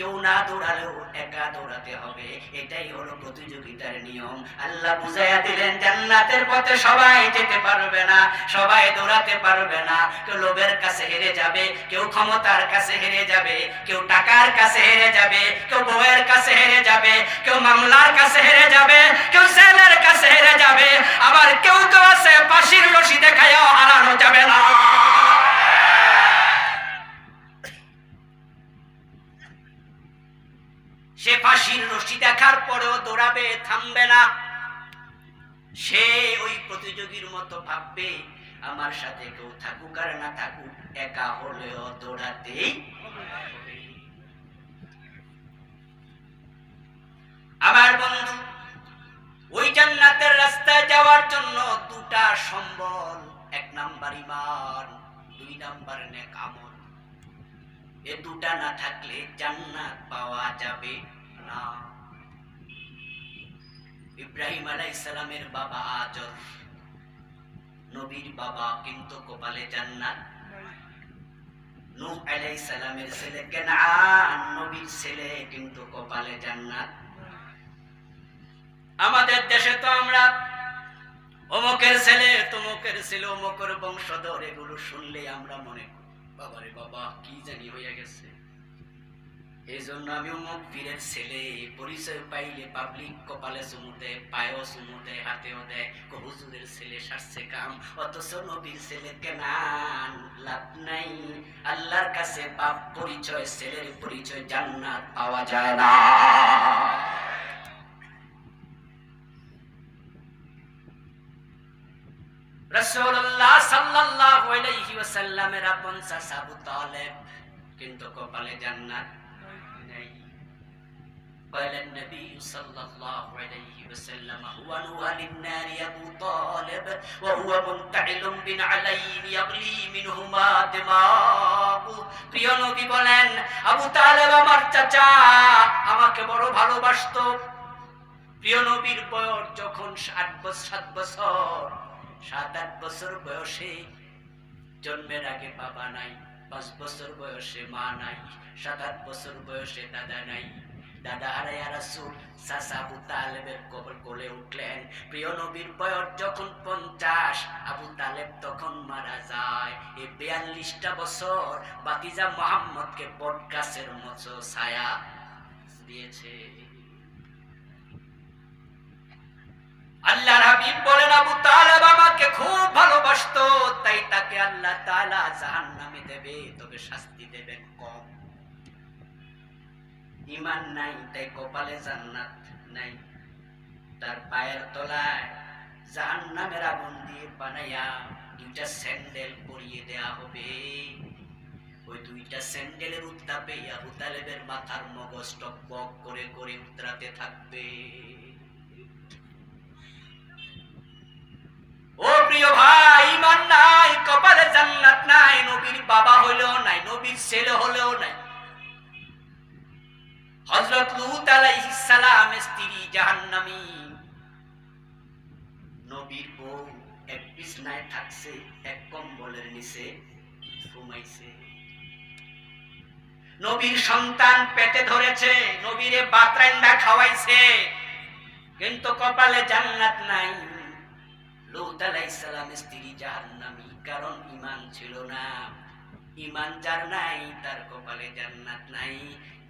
কেউ না দৌড়ালেও একা দৌড়াতে হবে। এটাই হলো প্রতিযোগিতার নিয়ম। আল্লাহ বুঝাইয়া দিলেন, জান্নাতের পথে সবাই যেতে পারবে না, সবাই দৌড়াতে পারবে না। কেউ লোভের কাছে হেরে যাবে, কেউ ক্ষমতার কাছে হেরে যাবে, কেউ টাকার কাছে হেরে যাবে, কেউ বউয়ের কাছে হেরে যাবে, কেউ মামলার কাছে হেরে যাবে, কেউ সেলের কাছে হেরে যাবে। আবার কেউ তো আছে, ফাঁসির রশি দেখায়ও হারানো যাবে না। সে ফাঁসির রশি দেখার পরেও দৌড়াবে, থামবে না। সে ওই প্রতিযোগীর মতো ভাববে, আমার সাথে কেউ থাকুক আর না থাকুক, একা হলেও দৌড়াতেই আমার বন্ধু, ওই জান্নাতের রাস্তায় যাওয়ার জন্য দুটা সম্বল, এক নাম্বার ইমান দুই নাম্বার নেক আমল। এ দুটা না থাকলে জান্নাত পাওয়া যাবে না। ইব্রাহিম আলাইহিস সালামের বাবা আজর। নবীর বাবা কিন্তু কপালে জান্নাত। নূহ আলাইহিস সালামের ছেলে কেনান, নবীর ছেলে কিন্তু কপালে জান্নাত। আমাদের দেশে তো আমরা অমুকের ছেলে, তমুকের ছেলে, অমুকের বংশধর, এগুলো শুনলে আমরা মনে করি। বাবারে বাবা, কি জানি হইয়া গেছে। এই আমি অমুক পীরের ছেলে, পরিচয় পাইলে পাবলিক কপালে চুমু দেয়, পায়েও চুমু দেয়, হাতেও দেয় হুজুরের ছেলে সারছে কাম। অথচ নবীর ছেলে কেনান লাভ নাই। আল্লাহর কাছে বাপ পরিচয়, ছেলের পরিচয় জান্নাত পাওয়া যায় না। রাসূলুল্লাহ সাল্লাল্লাহু আলাইহি ওয়াসাল্লামের আপন চাচা আবু তালেব কিন্তু কপালে জান্নাত নেই قال النبي صلى الله عليه وسلم هو نوى للنار أبو طالب وهو منتعل بنعلين يغلي منهما دماغ প্রিয় নবী বলেন আবু তালেব আমার চাচা আমাকে বড় ভালোবাসতো প্রিয় নবীর বয়স যখন ষাট বছর সাত বছর সাত আট বছর বয়সে জন্মের আগে বাবা নাই, পাঁচ বছর বয়সে মা নাই, সাত আট বছর বয়সে দাদা নাই। দাদা হারাইয়া রাসুল চাচা আবু তালেবের কবর কোলে উঠলেন। প্রিয় নবীর বয়স যখন পঞ্চাশ, আবু তালেব তখন মারা যায়। এই বিয়াল্লিশটা বছর বাতিজা মোহাম্মদকে বট গাছের মতো ছায়া দিয়েছে। আল্লাহর হাবিব বলেন, আবু তালেব আমাকে খুব ভালোবাসতো, তাই তাকে আল্লাহ তাআলা জাহান্নামে দেবে, তবে শাস্তি দেবেন কম। ঈমান নাই, তাই কপালে জান্নাত নাই। তার পায়ের তলায় জাহান্নামের আগুন দিয়ে বানাইয়া দুইটা স্যান্ডেল পরিয়ে দেয়া হবে। ওই দুইটা স্যান্ডেলের উত্তাপে আবু তালেবের মাথার মগজ টকবক করে করে উতরাতে থাকবে। প্রিয় ভাই ইমান নাই, কপালে জান্নাত নাই, নবীর বাবা হলেও নাই, নবীর ছেলে হলেও নাই। হযরত লূত আলাইহিস সালাম, স্ত্রী জাহান্নামী। নবীর বউ এক বিছনায় থাকছে, এক কম্বলের নিচে ঘুমাইছে। নবীর সন্তান পেটে ধরেছে, নবীরে বাতরান্ডা খাওয়াইছে, কিন্তু কপালে জান্নাত নাই। স্ত্রী কারণ ইমান ছিল না। ইমান যার নাই, তার কপালে জান্নাত নাই।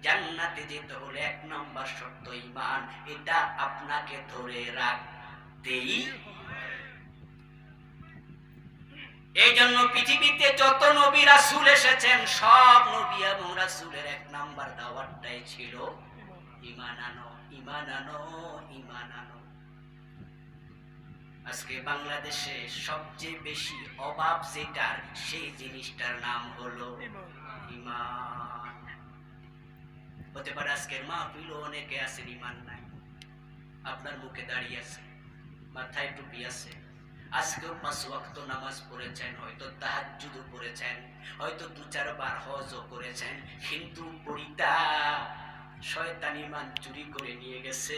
জান্নাতে যেতে হলে এক নম্বর শর্ত ইমান এটা আপনাকে ধরে রাখতেই এই জন্য পৃথিবীতে যত নবী রাসূল এসেছেন, সব নবী এবং রাসূলের এক নাম্বার দাওয়াতটাই ছিল ইমান আনো ইমান আনো ইমান আনো। আজকে বাংলাদেশে সবচেয়ে বেশি অভাব যেটার সেই জিনিসটার নাম হলো ইমান। হতে পারে আজকের মাহফিল অনেকে আছেন ইমান নাই। আপনার মুখে দাঁড়িয়ে আছে মাথায় টুপি আছে। আজকেও পাঁচ ওয়াক্ত নামাজ পড়েছেন হয়তো তাহাজ্জুদ পড়েছেন হয়তো দু চারবার হজও করেছেন কিন্তু পরিতা শয়তান ইমান চুরি করে নিয়ে গেছে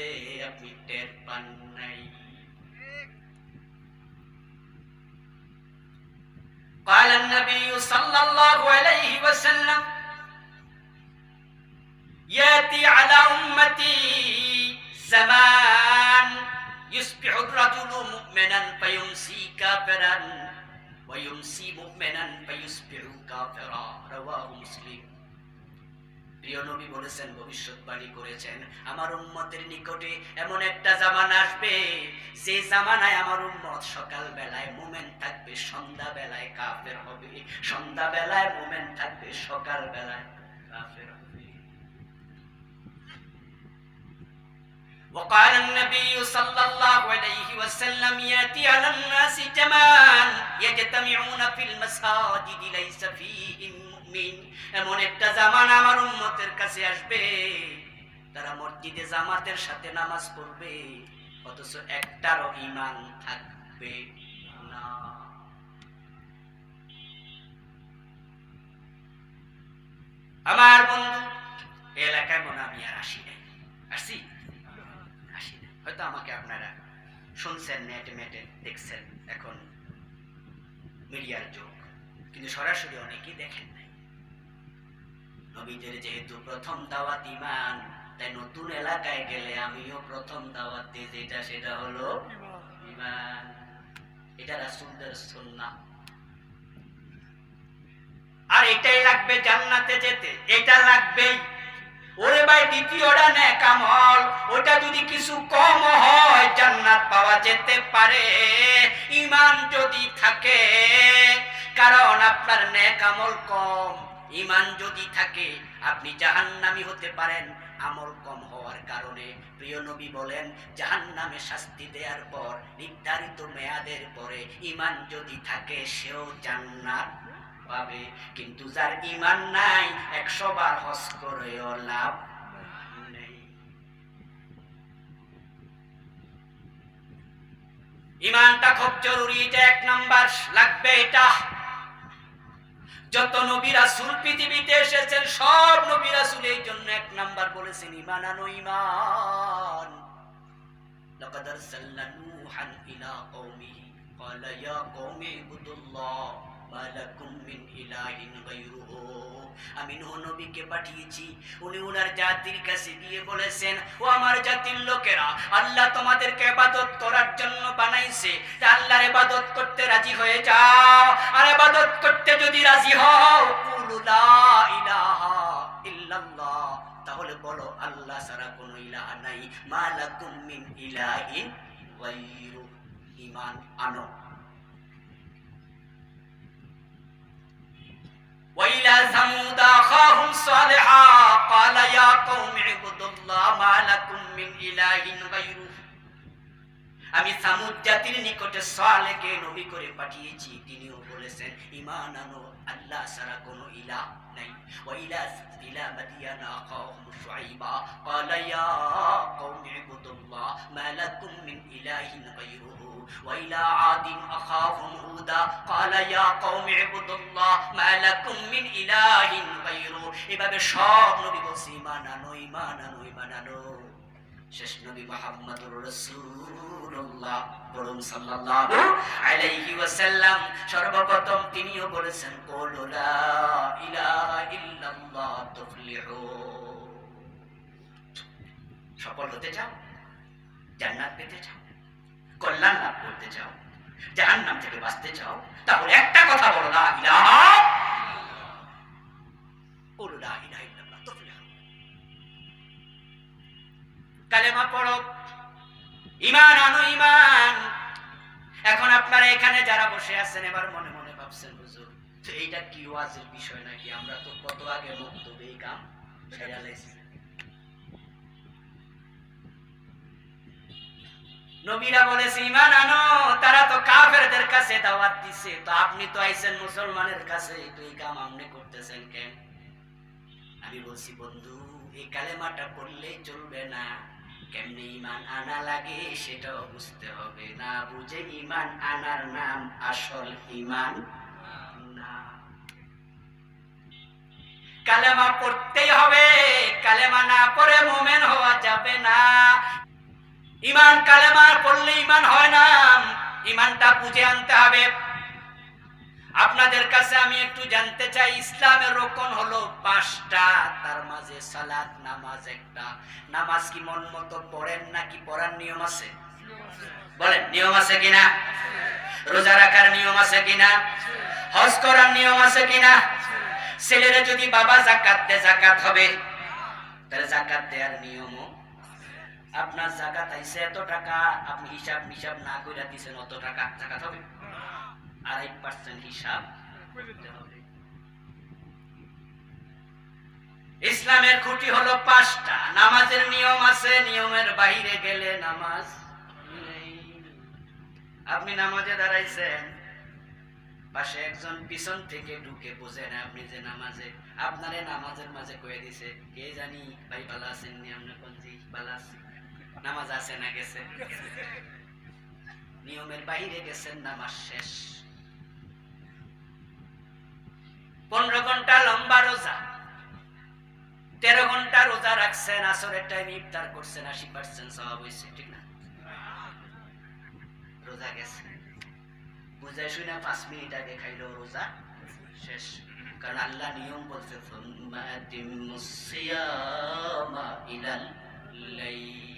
আপনি টের পান নাই। قال النبي صلى الله عليه وسلم ياتي على أمتي زمان يصبح الرجل مؤمنا فيمسي كافرا ويمسي مؤمنا فيصبح كافرا. رواه مسلم. প্রিয় নবী বলেছেন ভবিষ্যৎবাণী করেছেন আমার উম্মতের নিকটে এমন একটা জামানা আসবে যে জামানায় আমার উম্মত সকাল বেলায় মুমেন থাকবে সন্ধ্যা বেলায় কাফের হবে সন্ধ্যা বেলায় মুমেন থাকবে সকাল বেলায় কাফের হবে وقال النبي صلى الله عليه وسلم ياتي على الناس زمان يجتمعون في المساجد ليس فيهم মুমিন। এমন একটা জামান আমার কাছে আসবে। তারা মসজিদে জামাতের সাথে নামাজ পড়বে, অথচ একটারও ইমান থাকবে না। আমার বন্ধু এলাকায় মনে আমি আর আসি নাই। আসি নাই। হয়তো আমাকে আপনারা শুনছেন, নেটে মেটে দেখছেন। এখন মিডিয়ার যুগ। কিন্তু সরাসরি অনেকেই দেখেন নাই। নবীদের যেহেতু প্রথম দাওয়াত ইমান তাই নতুন এলাকায় গেলে আমিও প্রথম দাওয়াত দিই, যেটা সেটা হলো ইমান এটা রাসূলদের সুন্নাহ। আর এটাই লাগবে জান্নাতে যেতে, এটা লাগবেই। ওরে ভাই দ্বিতীয়টা নেক আমল ওটা যদি কিছু কম হয়, জান্নাত পাওয়া যেতে পারে। ইমান যদি থাকে, কারণ আপনার নেক আমল কম। ইমান যদি থাকে, আপনি জাহান্নামি হতে পারেন। আমল কম হওয়ার কারণে প্রিয় নবী বলেন, জাহান্নামে শাস্তি দেওয়ার পর, নির্ধারিত মেয়াদের পরে ইমান যদি থাকে, সেও জান্নাত পাবে। কিন্তু যার ইমান নাই, একশো বার হস করেও লাভ ইমানটা খুব জরুরি এটা এক নাম্বার লাগবে এটা। যত নবী রাসূল পৃথিবীতে এসেছেন সব নবী রাসূল এই জন্য এক নাম্বার বলেছেন ইমান আনো ইমান لقد أرسلنا نوحا إلى قومه قال يا قوم اعبدوا الله আমি নবীকে পাঠিয়েছি। উনি ওনার জাতির কাছে গিয়ে বলেছেন, ও আমার জাতির লোকেরা, আল্লাহ তোমাদেরকে এবাদত করার জন্য বানাইছে। আল্লাহর এবাদত করতে রাজি হয়ে যাও। আর এবাদত করতে যদি রাজি হও তাহলে বলো, আল্লাহ সারা কোন ইলাহা নাই। মালাকুম মিন ইলাহিন গায়রু ঈমান আনো। وإلى ثمود أخاهم صالحا قال يا قوم اعبدوا الله ما لكم من إله غيره আমি সামুদ জাতির নিকটে সালেকে নবী করে পাঠিয়েছি তিনিও বলেছেন ঈমান আনো আল্লাহ ছাড়া কোনো ইলাহ নাই ওয়াইলা ইলা মাদিয়ানা আখাহুম শুআইবা قال يا قوم اعبدوا الله ما لكم من إله غيره وإلى عاد أخاهم هودا قال يا قوم اعبدوا الله ما لكم من إله غيره এভাবে সব নবী বলছে ঈমান আনো ঈমান আনো ঈমান আনো শেষ নবী মুহাম্মদুর রাসূলুল্লাহ বলুন সাল্লাল্লাহু আলাইহি ওয়াসাল্লাম সর্বপ্রথম তিনিও বলেছেন কুলু লা ইলাহা ইল্লাল্লাহ তুফলিহু সফল হতে চাও জান্নাত পেতে চাও কল্যাণ লাভ করতে চাও জাহান্নাম থেকে বাঁচতে চাও তাহলে একটা কথা বলো ইলাহা ইলাহা ইল্লাল্লাহ তুফলিহু কালেমা পড়ো। ইমান আনো ইমান এখন আপনারা এখানে যারা বসে আছেন এবার মনে মনে ভাবছেন হুজুর এইটা কি ওয়াজের বিষয় নাকি? আমরা তো কত আগে মুক্ত সেরা লাইছি। নবীরা বলেছে ইমান আনো, তারা তো কাফেরদের কাছে দাওয়াত দিছে। তো আপনি তো আইছেন মুসলমানের কাছে, তো এই কাম আপনি করতেছেন কেন? আমি বলছি, বন্ধু, এই কালেমাটা পড়লেই চলবে না। কেমনে ইমান আনা লাগে সেটাও বুঝতে হবে না। বুঝে ইমান আনার নাম আসল ইমান কালেমা পড়তেই হবে, কালেমা না পড়ে মোমেন হওয়া যাবে না। ইমান কালেমা পড়লে ইমান হয় না। ইমানটা বুঝে আনতে হবে। আপনাদের কাছে আমি একটু জানতে চাই, ইসলামের রোকন হলো পাঁচটা, তার মাঝে সালাত, নামাজ একটা। নামাজ কি মন মতো পড়েন নাকি পড়ার নিয়ম আছে? বলেন, নিয়ম আছে কিনা? রোজা রাখার নিয়ম আছে কিনা? হজ করার নিয়ম আছে কিনা? ছেলেরা যদি বাবা জাকাত দে জাকাত হবে। তাহলে জাকাত দেওয়ার নিয়মও আপনার জাকাত আইছে এত টাকা, আপনি হিসাব নিসাব না কইরা দিছেন অত টাকা, জাকাত হবে? আড়াই পার্সেন্ট হিসাব ইসলামের খুঁটি হলো পাঁচটা, নামাজের নিয়ম আছে, নিয়মের বাইরে গেলে নামাজ আপনি নামাজে দাঁড়াইছেন, পাশে একজন পিছন থেকে ঢুকে বোঝে না আপনি যে নামাজে, আপনারে নামাজের মাঝে কয়ে দিছে, কে জানি ভাই ভালো আছেন নি আপনি কোন জি ভালো আছি? নামাজ আছে না গেছে? নিয়মের বাইরে গেছেন নামাজ শেষ। পনেরো ঘণ্টা লম্বা রোজা। তেরো ঘণ্টা রোজা রাখছেন, আসরের টাইম ইফতার করছেন, আশি পার্সেন্ট স্বভাব হয়েছে ঠিক না? রোজা গেছে। বুঝাই শুনে পাঁচ মিনিট আগে খাইলো রোজা শেষ। কারণ আল্লাহ নিয়ম বলছে, "সুম্মা ইলাল লাইল।"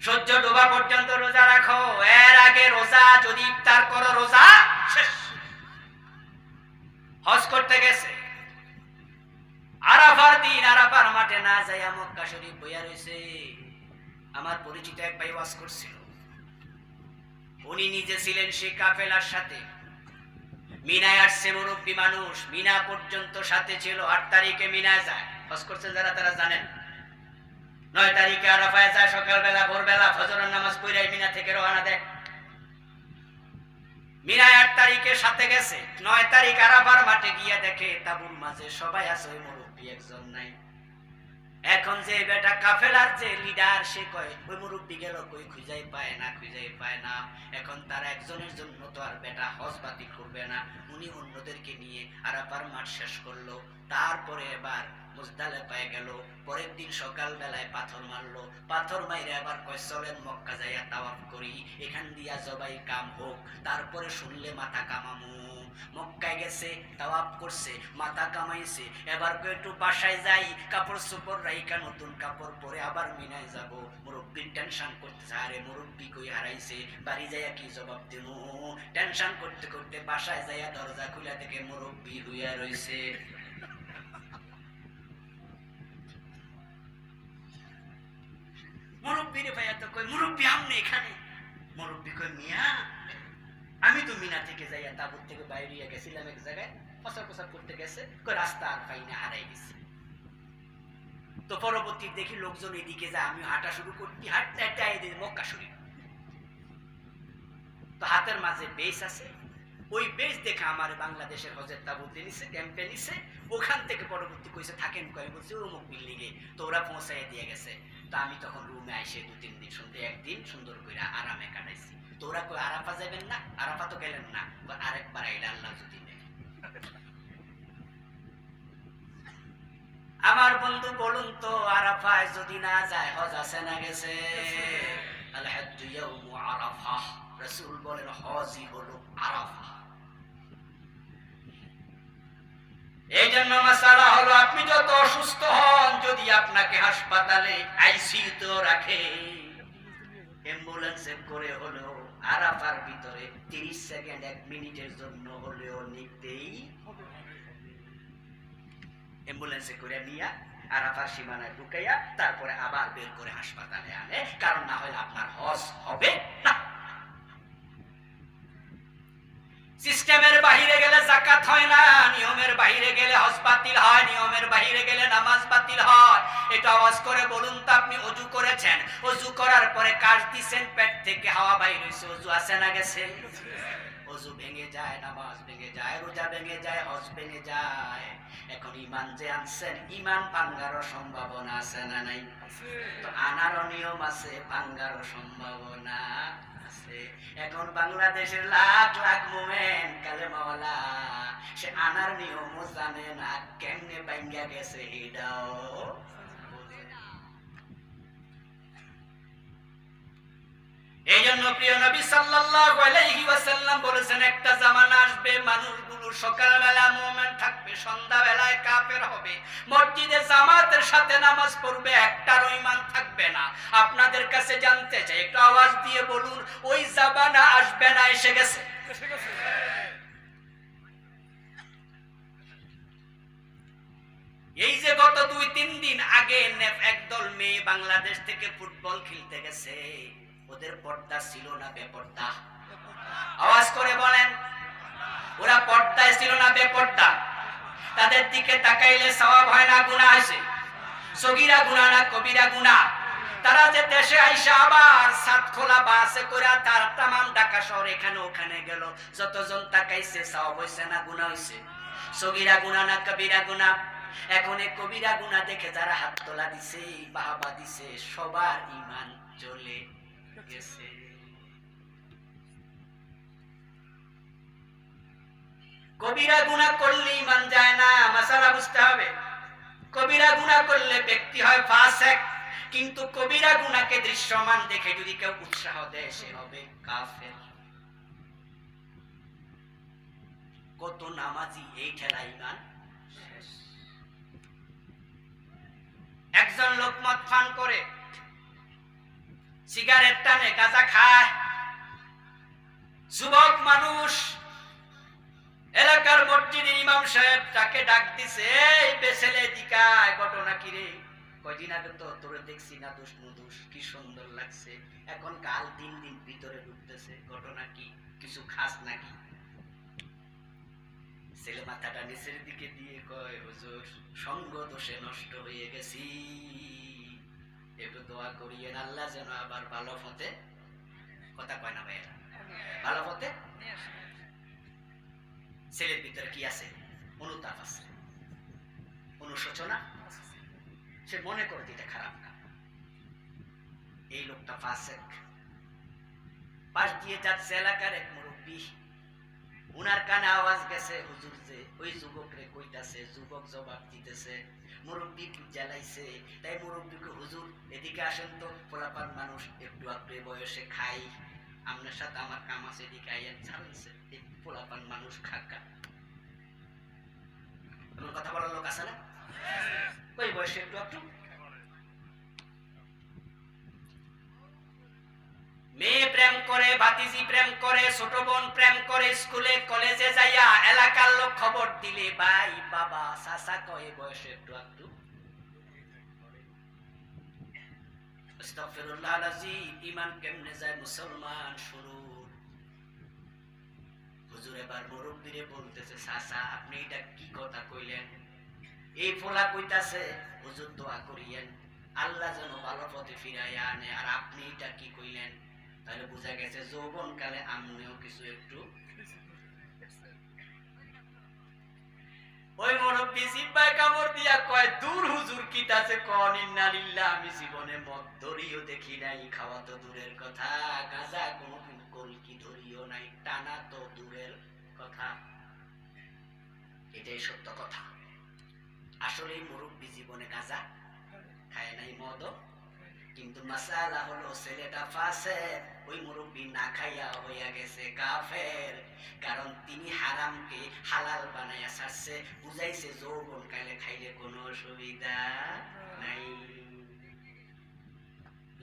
সূর্য ডোবা পর্যন্ত রোজা রাখো। এর আগে রোজা, যদি ইফতার করো, রোজা শেষ। হজ করতে গেছে। আরাফার দিন, আরাফার মাঠে না যাইয়া মক্কা শরীফ বইয়া রয়েছে আমার পরিচিত এক ভাই ওয়াজ করছিল। উনি নিজে ছিলেন সে কাফেলার সাথে। মিনায় আসছে মুরব্বী মানুষ। মিনা পর্যন্ত সাথে ছিল। আট তারিখে মিনায় যায়। হজ করছে যারা, তারা জানেন নয় তারিখে আরাফায় যায় সকালবেলা, ভোরবেলা ফজরের নামাজ পড়াই মিনা থেকে রওনা দেয়। মিনায় আট তারিখে সাথে গেছে, নয় তারিখ আরাফার মাঠে গিয়ে দেখে তাবুর মাঝে সবাই আছে, ওই মুরব্বী একজন নাই। এখন যে বেটা কাফেলার যে লিডার সে কয়, ওই মুরব্বী গেল কই, খুঁজাই পায় না, খুঁজাই পায় না। এখন তার একজনের জন্য তো আর বেটা হজ বাতিল করবে না। উনি অন্যদেরকে নিয়ে আরাফার মাঠ শেষ করল। তারপরে এবার মুজদালে পায়ে গেল, পরের দিন সকাল বেলায় পাথর মারলো। পাথর মাইরে আবার কয় চলেন মক্কা যাইয়া তাওয়াফ করি। এখান দিয়া জবাই কাম হোক, তারপরে শুনলে মাথা কামামু। মক্কায় গেছে করছে, মাথা কামাইছে। এবার একটু বাসায় যাই, কাপড় চোপড় রাইকা নতুন কাপড় পরে আবার মিনায় যাব। মুরব্বির টেনশন করতেছে, আরে মুরব্বি কই হারাইছে, বাড়ি যাইয়া কি জবাব দেবো টেনশন করতে করতে বাসায় যাইয়া দরজা খুলে দেখে মুরব্বী হইয়া রইছে। মুরব্বি রে ভাইয়া তো কই, মুরব্বি আমনে এখানে। মুরব্বি কই, মিয়া? আমি তো মিনা থেকে যাইয়া তাবুত থেকে বাইরে গেছিলাম এক জায়গায়, প্রচার প্রচার করতে গেছে, কই রাস্তা আর পাই না, হারাই গেছে। তো পরবর্তী দেখি লোকজন এদিকে যায় আমি হাঁটা শুরু করছি, হাঁটতে হাঁটতে এদিকে মক্কা শরীফ। তো হাতের মাঝে বেস আছে। ওই বেস দেখে আমার বাংলাদেশের হজের তাবুতে নিছে, ক্যাম্পে নিছে। ওখান থেকে পরবর্তী কইছে, থাকেন কয় বলছে অমুক বিল্ডিং এ তো ওরা পৌঁছাই দিয়ে গেছে। তো আমি তখন রুমে আইসে দু তিন দিন শুনতে একদিন সুন্দর করে আরামে কাটাইছি। তো ওরা কই আরাফা যাবেন না? আরাফা তো গেলেন না। আরেকবার আইলে আল্লাহ যদি আমার বন্ধু বলুন তো আরাফায় যদি না যায় হজ আছে না গেছে? আল হাজ্জু ইয়াউমু আরাফা রাসূল বলেন হজই হলো আরাফা এই জন্য হলো, আপনি যত অসুস্থ হন, যদি আপনাকে হাসপাতালে রাখে অ্যাম্বুলেন্সে করে আরাফার ভিতরে তিরিশ সেকেন্ড, এক মিনিটের জন্য হলেও নিতেই অ্যাম্বুলেন্সে করে নিয়া, আরাফার সীমানায় ঢুকাইয়া, তারপরে আবার বের করে হাসপাতালে আনে, কারণ না হলে আপনার হজ হবে না। সিস্টেমের বাহিরে গেলে জাকাত হয় না বাহিরে গেলে হজ বাতিল হয়, নিয়মের বাহিরে গেলে নামাজ বাতিল হয়। এটা আওয়াজ করে বলুন তো আপনি অজু করেছেন? অজু করার পরে কাজ দিছেন, পেট থেকে হাওয়া বাইর হয়েছে অজু আছে না গেছে? অজু ভেঙে যায়, নামাজ ভেঙে যায়, রোজা ভেঙে যায়, হজ ভেঙে যায়। এখন ইমান যে আনছেন, ইমান ভাঙ্গারও সম্ভাবনা আছে না নাই? তো আনারও নিয়ম আছে, ভাঙ্গারও সম্ভাবনা আছে। এখন বাংলাদেশের লাখ লাখ মোমেন কালে মাওলা সে আনার নিয়মও জানে না, কেমনে ভাঙ্গা গেছে এটাও। এই জন্য প্রিয় নবী আলাইহি ওয়াসাল্লাম বলেছেন, একটা জামানা আসবে, মানুষগুলো সকালবেলা মুমিন থাকবে, সন্ধ্যাবেলায় কাফের হবে। মসজিদে জামাতের সাথে নামাজ পড়বে, একটার ঈমান থাকবে না। আপনাদের কাছে জানতে চাই, একটু আওয়াজ দিয়ে বলুন, ওই জামানা আসবে না, এসে গেছে? এই যে গত দুই, তিন দিন আগে একদল মেয়ে বাংলাদেশ থেকে ফুটবল খেলতে গেছে। ওদের পর্দা ছিল না বেপর্দা। আওয়াজ করে বলেন, ওরা পর্দায় ছিল না বেপর্দা। তাদের দিকে তাকাইলে সওয়াব হয় না গুনাহ আছে সগীরা গুনাহ না কবিরা গুনাহ তারা যে দেশে আইসা আবার সাত খোলা বাসে করে তার তামাম ঢাকা শহর এখানে ওখানে গেল। যতজন তাকাইছে, সওয়াব হইছে না গুনাহ হইছে। সগীরা গুনাহ না কবিরা গুনাহ এখন এই কবিরা গুনাহ দেখে যারা হাত তোলা দিছে, বাহাবা দিছে, সবার ইমান জ্বলে গেছে। কবিরা গুনাহ করলে ইমান যায় না, মাসালা বুঝতে হবে। কবিরা গুনাহ করলে ব্যক্তি হয় ফাসেক, কিন্তু কবিরা গুনাহকে দৃশ্যমান দেখে যদি কেউ উৎসাহ দেয়, সে হবে কাফের। কত নামাজি এই খেলা ইমান একজন লোক মদ পান করে, সিগারেট টানে, গাঁজা খায়। যুবক মানুষ, এলাকার মসজিদের ইমাম সাহেব তাকে ডাক দিছে, এই বেসেলে দিকায় ঘটনা কি রে? কয়দিন আগে তো তোরে দেখছি না, দোষ নুদোষ কি সুন্দর লাগছে। এখন কাল দিন দিন ভিতরে ঢুকতেছে, ঘটনা কি? কিছু খাস নাকি? ছেলে মাথাটা নিচের দিকে দিয়ে কয়, হুজুর, সঙ্গ দোষে নষ্ট হয়ে গেছি। একটু দোয়া করিয়েন, আল্লাহ যেন আবার ভালো পথে কথা কয় না ভাইয়েরা ভালো পথে? ছেলের ভিতরে কি আছে? অনুতাপ আছে, অনুশোচনা সে মনে করে এটা খারাপ কাম এই লোকটা ফাসেক। পাশ দিয়ে যাচ্ছে এলাকার এক মুরব্বী। উনার কানে আওয়াজ গেছে, হুজুর যে, ওই যুবক রে কইতাছে, যুবক জবাব দিতেছে, মুরব্বী জ্বালাইছে, তাই মুরব্বীকে, হুজুর, এদিকে আসেন তো, পোলাপান মানুষ একটু একটু বয়সে খাই, আপনার সাথে আমার কাম আছে, এদিকে আইয়েন ছাড়ছে এই পোলাপান মানুষ খাকা কথা বলার লোক আছে না? ওই বয়সে একটু একটু মেয়ে প্রেম করে, ভাতিজি প্রেম করে, ছোট বোন প্রেম করে, স্কুলে, কলেজে যাইয়া এলাকার লোক খবর দিলে, ভাই, বাবা সাসা কয়ে বয়সে একটু একটু ইমান কেমনে যায় মুসলমান শুরু হুজুর এবার মুরব্বীরে বলতেছে সাসা আপনি এটা কি কথা কইলেন? এই ফোলা কইতাছে, হুজুর দোয়া করিয়েন, আল্লাহ যেন ভালো পথে ফিরাইয়া আনে, আর আপনি এটা কি কইলেন? তাহলে বোঝা গেছে যৌবন কালে আমিও কিছু একটু ওই মুরব্বী জিব্বায় কামড় দিয়া কয়, দূর হুজুর কিতাছে কন? আমি জীবনে মদ ধরিও দেখি নাই, খাওয়া তো দূরের কথা, গাজা কোনোদিন কলকি ধরিও নাই, টানা তো দূরের কথা। এটাই সত্য কথা। আসলে মুরব্বী জীবনে গাজা খায় নাই মদ কিন্তু মাসালা হলো, ছেলেটা ফাসে ওই মুরব্বী না খাইয়া হইয়া গেছে কাফের। কারণ তিনি হারামকে হালাল বানাইয়া ছাড়ছে, বুঝাইছে যৌবন কালে খাইলে কোনো অসুবিধা নাই।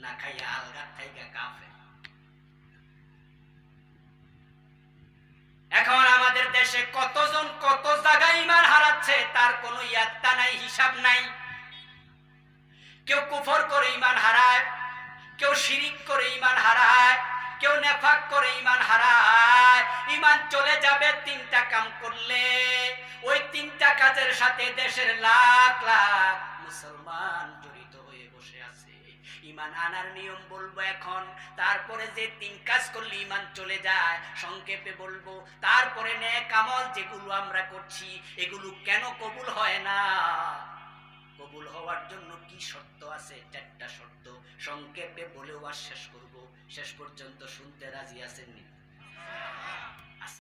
না খাইয়া আলগা থাইকা কাফের। এখন আমাদের দেশে কতজন কত জায়গায় ইমান হারাচ্ছে, তার কোনো ইয়াত্তা নাই, হিসাব নাই। কেউ কুফর করে ইমান হারায় কেউ শিরিক করে ইমান হারায়, কেউ নেফাক করে ইমান হারায়। ইমান চলে যাবে তিনটা কাম করলে, ওই তিনটা কাজের সাথে দেশের লাখ লাখ মুসলমান জড়িত হয়ে বসে আছে। ইমান আনার নিয়ম বলব এখন, তারপরে যে তিন কাজ করলে ইমান চলে যায়, সংক্ষেপে বলব, তারপরে নে কামল যেগুলো আমরা করছি, এগুলো কেন কবুল হয় না? কবুল হওয়ার জন্য কি শর্ত আছে? চারটা শর্ত। সংক্ষেপে বলেও আর শেষ করব। শেষ পর্যন্ত শুনতে রাজি আছেননি।